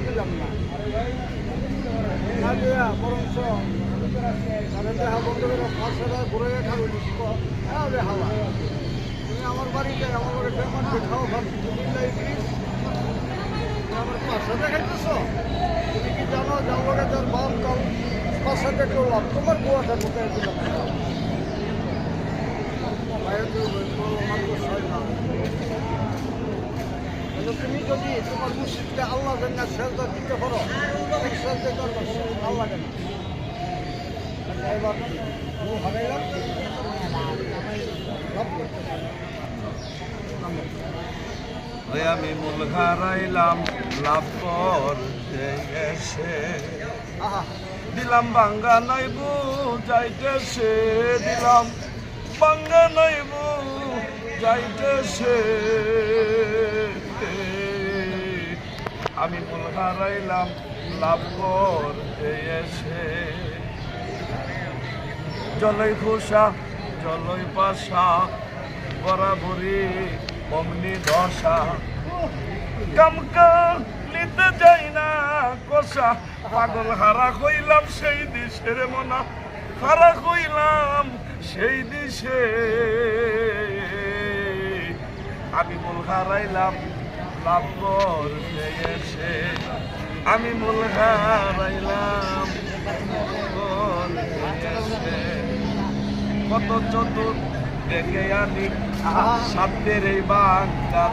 দিলাম না না দিয়া বরঞ্চ তাহলে দেহা বন্ধ করে হাজার ঘুরে খাবে রে হাওয়া তুমি আমার বাড়িতে আমার বাড়ি বেমানকে খাও ভাবছি তুমি আমার পাঁচ হাজার খাইতেছ তুমি কি জানো জানলোকে তার বাপ পাঁচ হাজার করলাম তোমার গোয়াটা কোথায় দিলাম বাইরে তো মাত্র ছয় না তাহলে যদি তোমার মুসিদকে আল্লাহ সেজদা দিতে পারো সেজদা করবে আল্লাহ কেন এবার ও হারাইলাম আমি মূল হারাইলাম লাভ করতে এসে। দিলাম বাঙ্গা নাইবু যাইতেছে দিলাম বাঙ্গা নাইবু যাইতেছে আমি মূল হারাইলাম, লাভ করতে এসে। জলই খোসা, জলই পাশা বরাবরি অমনি দশা। কামকা নিতে যাই না কষা, পাগল হারা কইলাম সেই দিশের মনা, হারা কইলাম সেই দিশে। আমি মূল হারাইলাম আমি মূল হারাইলাম। কত চতুর দেখে আনি সাতের এই বাংলা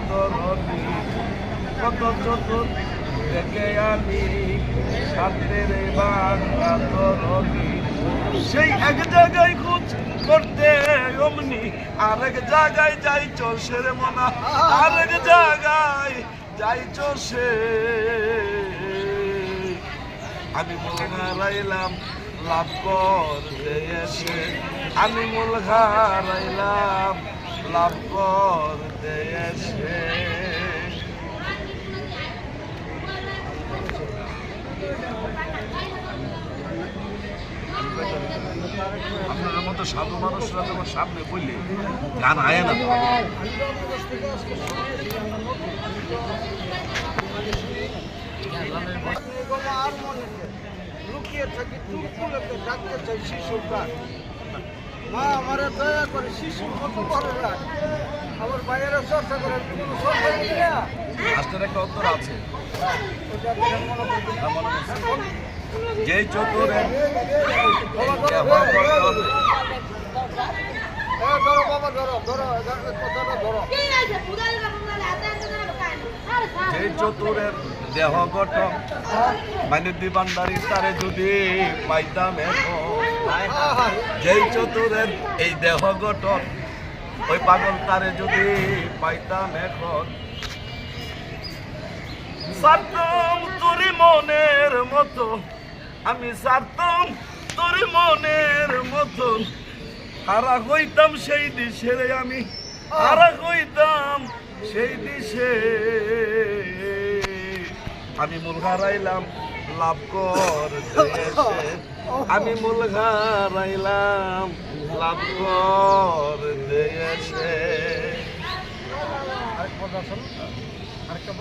কত চতুর দেখে আনি সাতের এই বাংলা সেই এক জায়গায় খোঁজ করতে অমনি আরেক জায়গায় যাই চষের মনা। আরেক জায়গায় যাই চষে আমি মূল হারাইলাম, লাভ করতে এসে। আমি মূল হারাইলাম, লাভ করতে এসে। মতো সাধু মানুষরা যখন সামনে বললে গান আয় না। লুকিয়ে থাকি ডাকতে চাই মা আমারে দয়া করে শিশু কত করে রাখ। আমার বাইরে চর্চা করে কোনো চর্চা করি না। একটা আছে। যেই চতুরে যেই চতুরের দেহ গঠন মানে দিবান্ডারি তারে যদি পাইতাম যেই চতুরের এই দেহ গঠন ওই পাগল তারে যদি পাইতাম এখন সারতাম তোরি মনের মতো আমি সারতাম তোরি মনের মতন। হারা হইতাম সেই দিশের আমি হারা হইতাম সেই দিশে। আমি মূল হারাইলাম লাভ কর আমি মূল হারাইলাম লাভ কর আরেকটা